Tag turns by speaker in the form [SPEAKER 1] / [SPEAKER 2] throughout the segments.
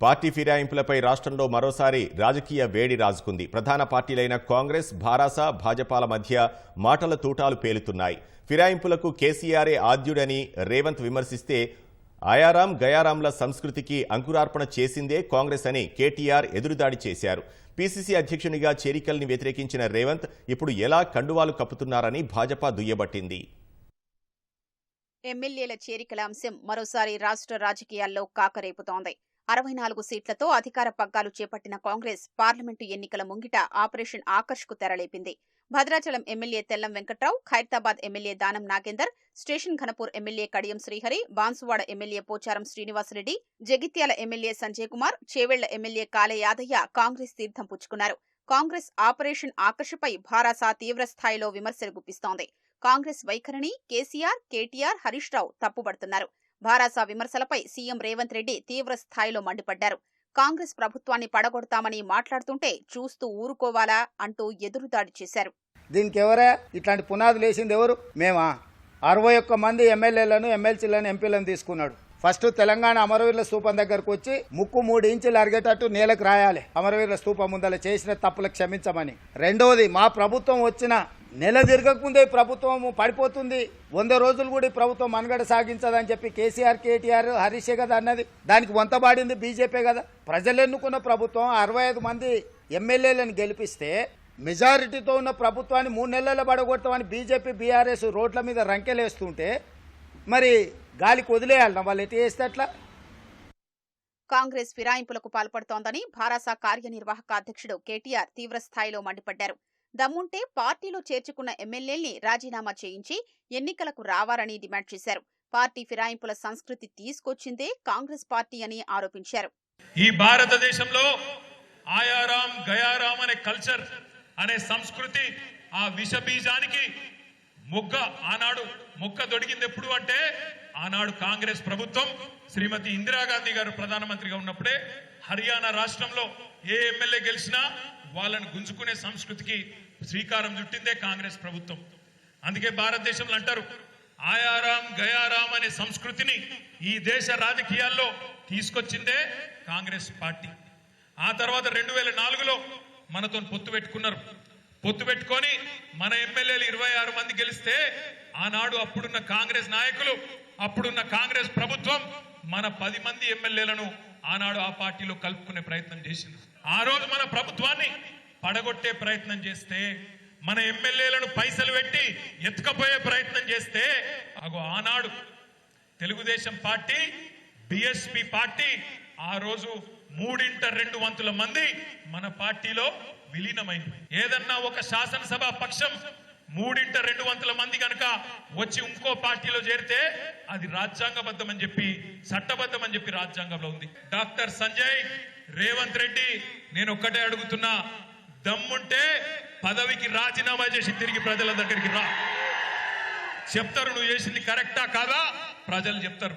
[SPEAKER 1] Party ఫిరాయింపులపై రాష్ట్రంలో మరోసారి రాజకీయ వేడి రాజుకుంది. ప్రధాన పార్టీలైన కాంగ్రెస్ భారాస భాజపాల మధ్య మాటల తూటాలు పేలుతున్నాయి. ఫిరాయింపులకు కేసీఆరే ఆద్యుడని రేవంత్ విమర్శిస్తే ఆయారాం గయారాంల సంస్కృతికి అంకురార్పణ చేసిందే కాంగ్రెస్ అని కేటీఆర్ ఎదురుదాడి చేశారు. పీసీసీ అధ్యక్షునిగా చేరికల్ని వ్యతిరేకించిన రేవంత్ ఇప్పుడు ఎలా కండువాలు కప్పుతున్నారని భాజపా దుయ్యబట్టింది.
[SPEAKER 2] ఎమ్మెల్యేల చేరికల అంశం మరోసారి రాష్ట్ర రాజకీయాల్లో కాకరేపుతోంది. అరవై నాలుగు సీట్లతో అధికార పగ్గాలు చేపట్టిన కాంగ్రెస్ పార్లమెంటు ఎన్నికల ముంగిట ఆపరేషన్ ఆకర్ష్కు తెరలేపింది. Bhadrachalam MLA Tellam Venkatrao Khairatabad MLA Danam Nagender station Ghanpur MLA Kadiyam Srihari Banswada MLA Pocharam Srinivasa Reddy Jagtial MLA Sanjay Kumar Chevella MLA Kale Yadaiah Congress తీర్థం పుచ్చుకున్నారు. కాంగ్రెస్ ఆపరేషన్ ఆకర్షపై భారాస తీవ్ర స్థాయిలో విమర్శలు గుప్పిస్తోంది. కాంగ్రెస్ వైఖరిని కేసీఆర్ కేటీఆర్ హరీష్ రావు తప్పుబడుతున్నారు. భారాస విమర్శలపై సీఎం రేవంత్ రెడ్డి తీవ్ర స్థాయిలో మండిపడ్డారు. కాంగ్రెస్ ప్రభుత్వాన్ని పడగొడతామని మాట్లాడుతుంటే చూస్తూ ఊరుకోవాలా అంటూ ఎదురుదాడి చేశారు.
[SPEAKER 3] దీనికి ఎవరే ఇట్లాంటి పునాదులు వేసింది ఎవరు? మేమా? అరవై ఒక్క మంది ఎమ్మెల్యేలను ఎమ్మెల్సీలను ఎంపీలను తీసుకున్నాడు. ఫస్ట్ తెలంగాణ అమరవీరుల స్థూపం దగ్గరకు వచ్చి ముక్కు మూడు ఇంచులు అరిగేటట్టు నేలకు రాయాలి. అమరవీరుల స్థూపం ముందల చేసిన తప్పులు క్షమించమని. రెండవది మా ప్రభుత్వం వచ్చిన నెల తిరగకముందే ప్రభుత్వం పడిపోతుంది. వంద రోజులు కూడా ఈ ప్రభుత్వం మనుగడ సాగించదని చెప్పి కేసీఆర్ కేటీఆర్ హరీషే కదా అన్నది. దానికి వంతబాడింది బీజేపీ కదా. ప్రజలు ఎన్నుకున్న ప్రభుత్వం అరవై ఐదు మంది ఎమ్మెల్యేలను గెలిపిస్తే మెజారిటీతో ఉన్న ప్రభుత్వాన్ని మూడు నెలల్లో పడగొడతామని బీజేపీ బీఆర్ఎస్ రోడ్ల మీద రంకెలేస్తుంటే మరి గాలికి వదిలేయాలన్నా వాళ్ళు ఎటు చేస్తే అట్లా?
[SPEAKER 2] కాంగ్రెస్ ఫిరాయింపులకు పాల్పడుతోందని భారాస కార్యనిర్వాహక అధ్యక్షుడు కేటీఆర్ తీవ్ర స్థాయిలో మండిపడ్డారు. దమ్ముంటే పార్టీలో చేర్చుకున్న ఎమ్మెల్యేల్ని రాజీనామా చేయించి ఎన్నికలకు రావాలని డిమాండ్ చేశారు. పార్టీ ఫిరాయింపుల సంస్కృతి తీసుకొచ్చిందే కాంగ్రెస్ పార్టీ అని ఆరోపించారు.
[SPEAKER 4] ఈ భారతదేశంలో ఆయారాం గయారాం అనే కల్చర్ అనే సంస్కృతి ఆ విష బీజానికి మొగ్గ ఆనాడు మొక్క దొడిగింది ఎప్పుడు అంటే ఆనాడు కాంగ్రెస్ ప్రభుత్వం శ్రీమతి ఇందిరాగాంధీ గారు ప్రధానమంత్రిగా ఉన్నప్పుడే హర్యానా రాష్ట్రంలో ఏ ఎమ్మెల్యే గెలిచినా వాళ్ళని గుంజుకునే సంస్కృతికి శ్రీకారం చుట్టిందే కాంగ్రెస్ ప్రభుత్వం. అందుకే భారతదేశంలో అంటారు ఆయారాం గయారాం అనే సంస్కృతిని ఈ దేశ రాజకీయాల్లో తీసుకొచ్చిందే కాంగ్రెస్ పార్టీ. ఆ తర్వాత రెండు వేల నాలుగులో మనతో పొత్తు పెట్టుకున్నారు. పొత్తు పెట్టుకొని మన ఎమ్మెల్యేలు ఇరవై ఆరు మంది గెలిస్తే ఆనాడు అప్పుడున్న కాంగ్రెస్ నాయకులు అప్పుడున్న కాంగ్రెస్ ప్రభుత్వం మన పది మంది ఎమ్మెల్యేలను ఆనాడు ఆ పార్టీలో కలుపుకునే ప్రయత్నం చేసింది. ఆ రోజు మన ప్రభుత్వాన్ని పడగొట్టే ప్రయత్నం చేస్తే మన ఎమ్మెల్యేలను పైసలు పెట్టి ఎత్తుకపోయే ప్రయత్నం చేస్తే అగో ఆనాడు తెలుగుదేశం పార్టీ బిఎస్పి పార్టీ ఆ రోజు మూడింట రెండు వంతుల మంది మన పార్టీలో విలీనమైంది. ఏదన్నా ఒక శాసనసభ పక్షం మూడింట రెండు వంతుల మంది కనుక వచ్చి ఇంకో పార్టీలో చేరితే అది రాజ్యాంగబద్ధం అని చెప్పి చట్టబద్ధం అని చెప్పి రాజ్యాంగంలో ఉంది. డాక్టర్ సంజయ్ రేవంత్ రెడ్డి నేను ఒక్కటే అడుగుతున్నా దమ్ముంటే పదవికి రాజీనామా చేసి తిరిగి ప్రజల దగ్గరికి రా. చెప్తారు నువ్వు చేసింది కరెక్టా కాదా? ప్రజలు చెప్తారు.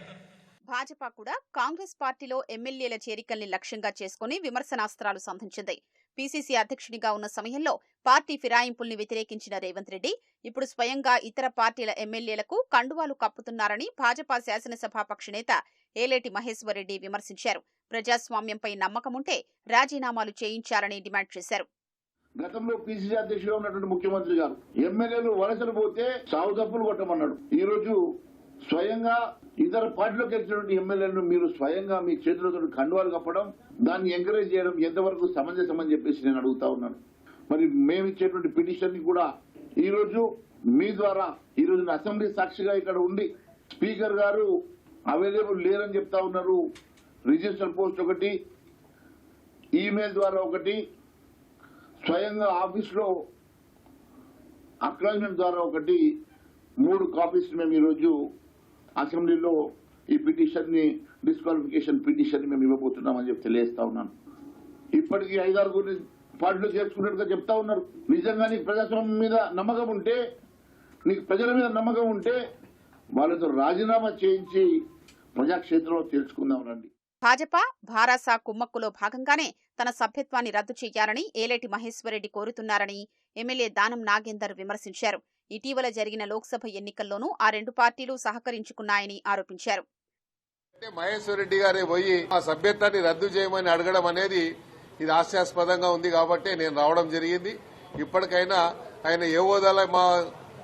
[SPEAKER 2] భాజపా కూడా కాంగ్రెస్ పార్టీలో ఎమ్మెల్యేల చేరికల్ని లక్ష్యంగా చేసుకుని విమర్శనాస్త్రాలు సంధించింది. పీసీసీ అధ్యక్షునిగా ఉన్న సమయంలో పార్టీ ఫిరాయింపుల్ని వ్యతిరేకించిన రేవంత్ రెడ్డి ఇప్పుడు స్వయంగా ఇతర పార్టీల ఎమ్మెల్యేలకు కండువాలు కప్పుతున్నారని భాజపా శాసనసభాపక్ష నేత ఏలేటి మహేశ్వర్ రెడ్డి విమర్శించారు. ప్రజాస్వామ్యంపై నమ్మకముంటే రాజీనామాలు చేయించాలని డిమాండ్ చేశారు.
[SPEAKER 5] గతంలో పిసిసి అధ్యక్షుడు ఉన్నటువంటి ముఖ్యమంత్రి గారు. ఎమ్మెల్యేలు వలసలు పోతే సాగు తప్పులు కొట్టమన్నాడు. ఈ రోజు స్వయంగా ఇతర పార్టీలోకి వచ్చినటువంటి ఎమ్మెల్యేలను మీరు స్వయంగా మీ చేతులతో కండువాలు కప్పడం దాన్ని ఎంకరేజ్ చేయడం ఎంతవరకు సమంజసం అని చెప్పేసి నేను అడుగుతా ఉన్నాను. మరి మేము ఇచ్చేటువంటి పిటిషన్ని కూడా ఈ రోజు మీ ద్వారా ఈ రోజు అసెంబ్లీ సాక్షిగా ఇక్కడ ఉండి స్పీకర్ గారు అవైలబుల్ లేరని చెప్తా ఉన్నారు. రిజిస్టర్ పోస్ట్ ఒకటి ఈమెయిల్ ద్వారా ఒకటి స్వయంగా ఆఫీస్లో అక్నాలజ్మెంట్ ద్వారా ఒకటి మూడు కాపీస్ మేము ఈరోజు అసెంబ్లీలో ఈ పిటిషన్ని డిస్క్వాలిఫికేషన్ పిటిషన్ని మేము ఇవ్వబోతున్నామని చెప్పి తెలియజేస్తా ఉన్నాను. ఇప్పటికీ ఐదారుగురిని పార్టీలో చేర్చుకున్నట్టుగా చెప్తా ఉన్నారు. నిజంగా నీకు ప్రజాస్వామ్యం మీద నమ్మకం ఉంటే నీకు ప్రజల మీద నమ్మకం ఉంటే వాళ్ళతో రాజీనామా చేయించి ప్రజాక్షేత్రంలో తెలుసుకుందాం రండి.
[SPEAKER 2] భాజపా భారాసా కుమ్మక్కులో భాగంగానే తన సభ్యత్వాన్ని రద్దు చేయాలని ఏలేటి మహేశ్వరరెడ్డి కోరుతున్నారని ఎమ్మెల్యే దానం నాగేందర్ విమర్శించారు. ఇటీవల జరిగిన లోక్సభ ఎన్నికల్లోనూ ఆ రెండు పార్టీలు సహకరించుకున్నాయని ఆరోపించారు.
[SPEAKER 6] అంటే మహేశ్వర్ రెడ్డి గారే పోయి ఆ సభ్యత్వాన్ని రద్దు చేయమని అడగడం అనేది ఇది హాస్యాస్పదంగా ఉంది కాబట్టి నేను రావడం జరిగింది. ఇప్పటికైనా ఆయన ఏ హోదాలో మా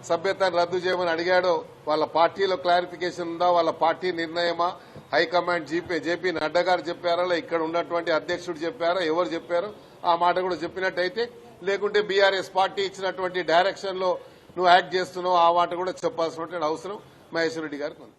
[SPEAKER 6] సభ్యతను రద్దు చేయమని అడిగాడో వాళ్ళ పార్టీలో క్లారిఫికేషన్ ఉందా వాళ్ళ party నిర్ణయమా? High command GP JP Nadda గారు చెప్పారా ఇక్కడ ఉన్నటువంటి అధ్యక్షుడు చెప్పారా ఎవరు చెప్పారో? ఆ మాట కూడా చెప్పినట్టయితే లేకుంటే బీఆర్ఎస్ పార్టీ ఇచ్చినటువంటి డైరెక్షన్లో నువ్వు యాక్ట్ చేస్తున్నావు ఆ మాట కూడా చెప్పాల్సినటువంటి అవసరం మహేశ్వర్ రెడ్డి గారికి ఉంది.